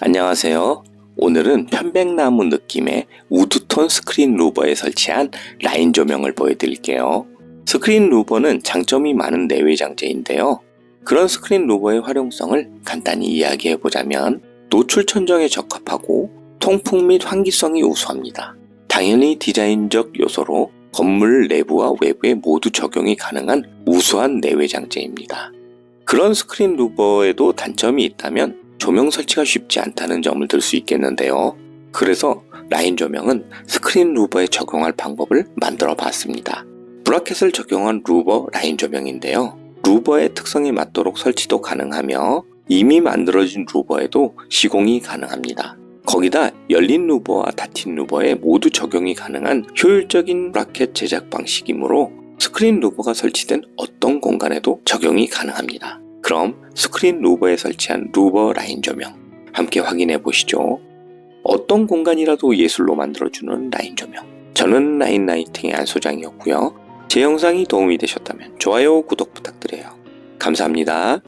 안녕하세요. 오늘은 편백나무 느낌의 우드톤 스크린 루버에 설치한 라인 조명을 보여드릴게요. 스크린 루버는 장점이 많은 내외 장재인데요. 그런 스크린 루버의 활용성을 간단히 이야기해보자면 노출 천정에 적합하고 통풍 및 환기성이 우수합니다. 당연히 디자인적 요소로 건물 내부와 외부에 모두 적용이 가능한 우수한 내외 장재입니다. 그런 스크린 루버에도 단점이 있다면 조명 설치가 쉽지 않다는 점을 들 수 있겠는데요. 그래서 라인 조명은 스크린 루버에 적용할 방법을 만들어 봤습니다. 브라켓을 적용한 루버 라인 조명인데요. 루버의 특성에 맞도록 설치도 가능하며 이미 만들어진 루버에도 시공이 가능합니다. 거기다 열린 루버와 닫힌 루버에 모두 적용이 가능한 효율적인 브라켓 제작 방식이므로 스크린 루버가 설치된 어떤 공간에도 적용이 가능합니다. 그럼 스크린 루버에 설치한 루버 라인 조명 함께 확인해 보시죠. 어떤 공간이라도 예술로 만들어주는 라인 조명. 저는 라인 라이팅의 안 소장이었고요. 제 영상이 도움이 되셨다면 좋아요, 구독 부탁드려요. 감사합니다.